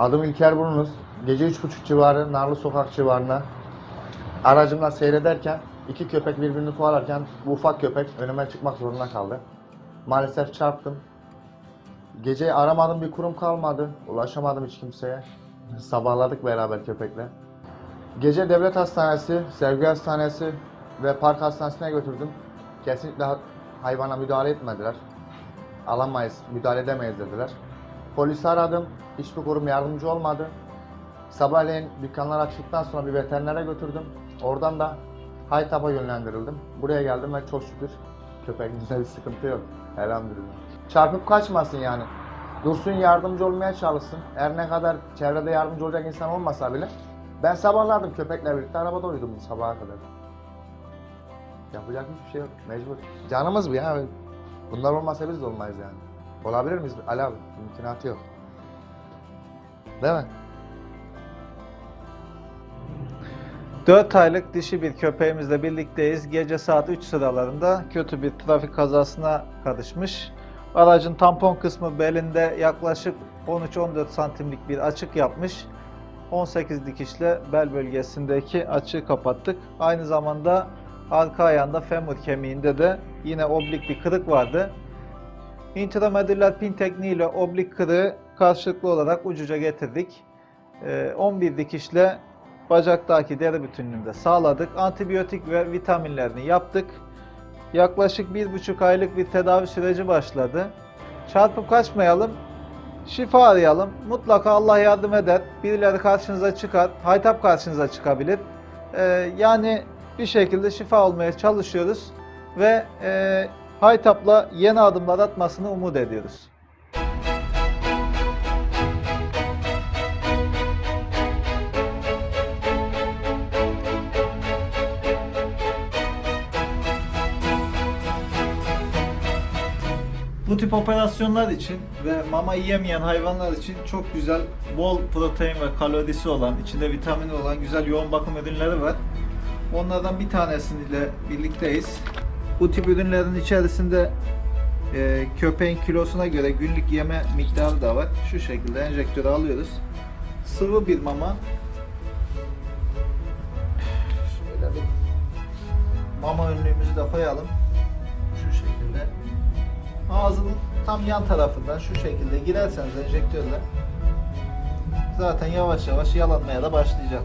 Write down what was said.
Adım İlker Burnuz. Gece üç buçuk civarı Narlı Sokak civarına aracımla seyrederken iki köpek birbirini kovalarken bu ufak köpek önüme çıkmak zorunda kaldı. Maalesef çarptım. Gece aramadım bir kurum kalmadı. Ulaşamadım hiç kimseye. Sabahladık beraber köpekle. Gece devlet hastanesi, sevgi hastanesi ve park hastanesine götürdüm. Kesinlikle ha- hayvana müdahale etmediler. Alamayız, müdahale edemeyiz dediler. Polisi aradım, hiçbir kurum yardımcı olmadı. Sabahleyin dükkanlar açtıktan sonra bir veterinere götürdüm. Oradan da Haytap'a yönlendirildim. Buraya geldim ve çok şükür köpeğimizde bir sıkıntı yok. Elhamdülillah. Çarpıp kaçmasın yani. Dursun yardımcı olmaya çalışsın. Her ne kadar çevrede yardımcı olacak insan olmasa bile. Ben sabahladım köpekle birlikte arabada uyudum sabaha kadar. Yapacak hiçbir şey yok. Mecbur. Canımız bu ya. Bunlar olmasa biz de olmayız yani. Olabilir miyiz? Ali abi. İmkanatı yok. Değil mi? 4 aylık dişi bir köpeğimizle birlikteyiz. Gece saat 3 sıralarında kötü bir trafik kazasına karışmış. Aracın tampon kısmı belinde yaklaşık 13-14 santimlik bir açık yapmış. 18 dikişle bel bölgesindeki açığı kapattık. Aynı zamanda arka ayağında femur kemiğinde de yine oblik bir kırık vardı. Intramedüller pin tekniğiyle oblik kırığı karşılıklı olarak ucuca getirdik. Ee, 11 dikişle bacaktaki deri bütünlüğünü de sağladık. Antibiyotik ve vitaminlerini yaptık. Yaklaşık bir buçuk aylık bir tedavi süreci başladı. Çarpıp kaçmayalım, şifa arayalım. Mutlaka Allah yardım eder. Birileri karşınıza çıkar, haytap karşınıza çıkabilir. Ee, yani bir şekilde şifa olmaya çalışıyoruz ve e, haytapla yeni adımlar atmasını umut ediyoruz. Bu tip operasyonlar için ve mama yiyemeyen hayvanlar için çok güzel, bol protein ve kalorisi olan, içinde vitamini olan güzel yoğun bakım ürünleri var. Onlardan bir tanesiyle birlikteyiz. Bu tip ürünlerin içerisinde e, köpeğin kilosuna göre günlük yeme miktarı da var. Şu şekilde enjektörü alıyoruz. Sıvı bir mama. Şöyle bir mama önlüğümüzü de koyalım. Şu şekilde. Ağzının tam yan tarafından şu şekilde girerseniz enjektörle zaten yavaş yavaş yalanmaya da başlayacak.